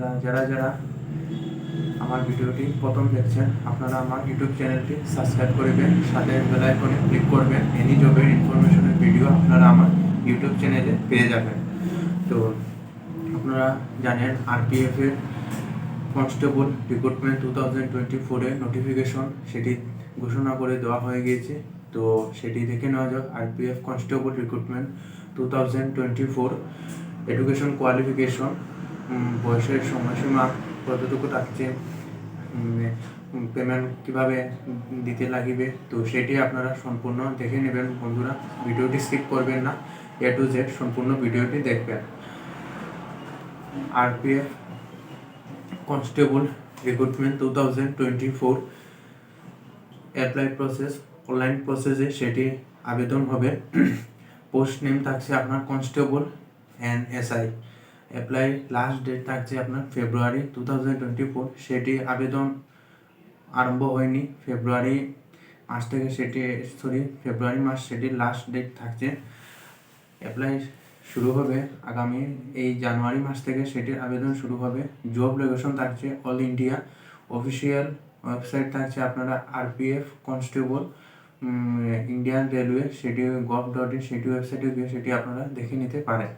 আপনারা যারা যারা আমার ভিডিওটি প্রথম দেখছেন, আপনারা আমার ইউটিউব চ্যানেলটি সাবস্ক্রাইব করবেন, সাথে বেল আইকনে ক্লিক করবেন, এনি জবের ইনফরমেশনের ভিডিও আপনারা আমার ইউটিউব চ্যানেলে পেয়ে যাবেন। তো আপনারা জানেন আরপিএফ এর constable recruitment two thousand twenty ফোরের নোটিফিকেশন সেটি ঘোষণা করে দেওয়া হয়ে গিয়েছে। তো সেটি দেখে নেওয়া যাক RPF constable recruitment two thousand twenty four education qualification বয়সের সময়সীমা কতটুকু থাকছে পেমেন্ট কীভাবে দিতে লাগিবে, তো সেটি আপনারা সম্পূর্ণ দেখে নেবেন বন্ধুরা। ভিডিওটি স্কিপ করবেন না, এ টু জেড সম্পূর্ণ ভিডিওটি দেখবেন। RPF constable recruitment two thousand twenty four apply process online প্রসেসে সেটি আবেদন হবে। পোস্ট নেম থাকছে আপনার constable and SI apply last date থাকছে আপনার February two thousand twenty four সেটি আবেদন আরম্ভ হয়নি। ফেব্রুয়ারি মাস থেকে সেটি সরি ফেব্রুয়ারি মাস সেটির লাস্ট ডেট থাকছে। অ্যাপ্লাই শুরু হবে আগামী এই জানুয়ারি মাস থেকে সেটির আবেদন শুরু হবে। জব লোকেশন থাকছে অল ইন্ডিয়া অফিসিয়াল ওয়েবসাইট থাকছে আপনারা আরপিএফ কনস্টেবল ইন্ডিয়ান রেলওয়ে সেটি গভ ডট ইন সেটি ওয়েবসাইটে গিয়ে সেটি আপনারা দেখে নিতে পারেন।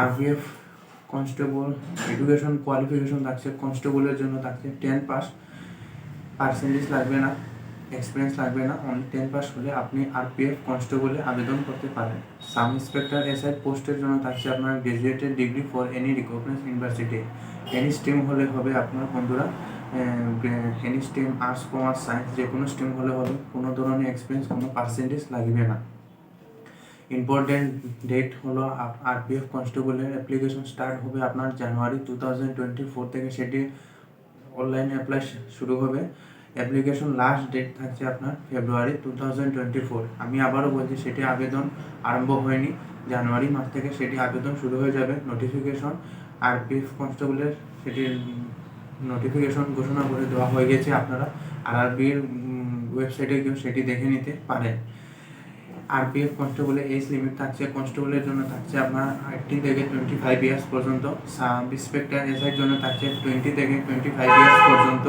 আরপিএফ কনস্টেবল এডুকেশন কোয়ালিফিকেশন থাকছে কনস্টেবলের জন্য থাকছে টেন পাস পার্সেন্টেজ লাগবে না এক্সপিরিয়েন্স লাগবে না অনলি টেন পাস হলে আপনি আরপিএফ কনস্টেবলে আবেদন করতে পারেন। সাব ইন্সপেক্টর এসআই পোস্টের জন্য থাকছে আপনার graduated degree for any recognise university any stream হলে হবে আপনার বন্ধুরা any stream arts commerce science যে কোনো স্ট্রিম হলে হবে, কোনো ধরনের এক্সপিরিয়েন্স কোনো পার্সেন্টেজ লাগবে না। ইম্পর্টেন্ট ডেট হলো আরপিএফ কনস্টেবলের অ্যাপ্লিকেশন স্টার্ট হবে আপনার January two thousand twenty four থেকে সেটি অনলাইনে অ্যাপ্লাই শুরু হবে। অ্যাপ্লিকেশন লাস্ট ডেট থাকছে আপনার February two thousand twenty four. আমি আবারও বলছি, সেটি আবেদন আরম্ভ হয়নি। জানুয়ারি মাস থেকে সেটি আবেদন শুরু হয়ে যাবে। নোটিফিকেশন, আরপিএফ কনস্টেবলের সেটির নোটিফিকেশন ঘোষণা করে দেওয়া হয়ে গেছে আপনারা। আরআরবির ওয়েবসাইটে গিয়ে সেটি দেখে নিতে পারেন। আরপিএফ কনস্টেবলের এজ লিমিট থাকছে কনস্টেবলের জন্য থাকছে আপনার এইটিন থেকে টোয়েন্টি ফাইভ ইয়ার্স পর্যন্ত ইন্সপেক্টর এসআইয়ের জন্য থাকছে টোয়েন্টি থেকে টোয়েন্টি ফাইভ ইয়ার্স পর্যন্ত।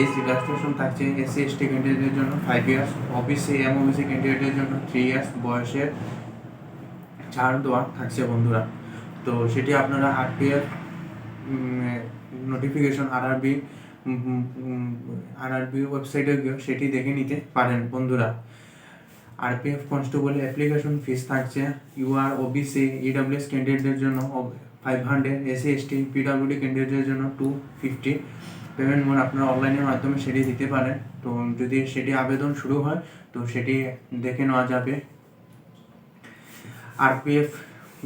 এজ রিল্যাক্সেশন থাকছে এসসি এসটি ক্যান্ডিডেটের জন্য five years OBC M OBC ক্যান্ডিডেটের জন্য থ্রি ইয়ার্স বয়সের ছাড় দেওয়া থাকছে বন্ধুরা। তো সেটি আপনারা আরপিএফ নোটিফিকেশন আর আরআরবি আরআরবি ওয়েবসাইটে গিয়ে সেটি দেখে নিতে পারেন বন্ধুরা। আরপিএফ কনস্টেবল অ্যাপ্লিকেশন ফিস থাকছে। ইউআর ওবিসি ইডাব্লিউএস ক্যান্ডিডেটদের জন্য five hundred SC ST PWD ক্যান্ডিডেটদের জন্য টু ফিফটি পেমেন্ট মোড আপনারা অনলাইনের মাধ্যমে সেটি দিতে পারেন। তো যদি সেটি আবেদন শুরু হয়, তো সেটি দেখে নেওয়া যাবে। আরপিএফ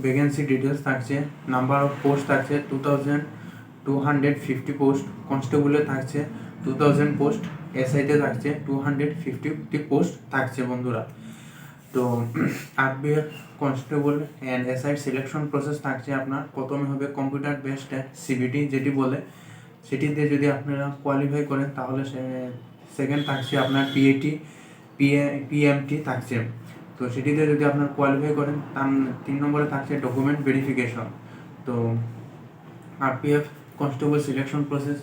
ভ্যাকেন্সি ডিটেলস থাকছে। নাম্বার অফ পোস্ট থাকছে two thousand two hundred fifty post কনস্টেবলে থাকছে টু থাউজেন্ড পোস্ট এসআইতে থাকছে টু হান্ড্রেড ফিফটি পোস্ট থাকছে বন্ধুরা। তো RBF constable and SI selection process থাকছে আপনার। প্রথমে হবে কম্পিউটার বেসড সিবিটি যেটি বলে। সেটিতে যদি আপনারা কোয়ালিফাই করেন, তাহলে সেকেন্ড থাকছে আপনার পিএটি পিএ পিএমটি থাকছে। তো সেটিতে যদি আপনার কোয়ালিফাই করেন, তার তিন নম্বরে থাকছে ডকুমেন্ট ভেরিফিকেশন তো আরপিএফ কনস্টেবল সিলেকশন প্রসেস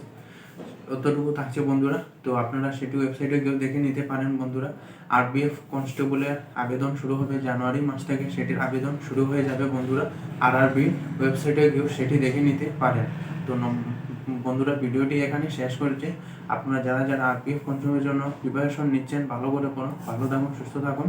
অতটুকু থাকছে বন্ধুরা। তো আপনারা সেটি ওয়েবসাইটে গিয়ে দেখে নিতে পারেন বন্ধুরা। আরবিএফ কনস্টেবলের আবেদন শুরু হবে জানুয়ারি মাস থেকে। সেটির আবেদন শুরু হয়ে যাবে বন্ধুরা। আর আরবি ওয়েবসাইটে গিয়েও সেটি দেখে নিতে পারেন। তো বন্ধুরা, ভিডিওটি এখানে শেষ করেছে। আপনারা যারা যারা আরপিএফ কনস্টেবলের জন্য প্রিপারেশন নিচ্ছেন, ভালো করে করুন ভালো থাকুন, সুস্থ থাকুন।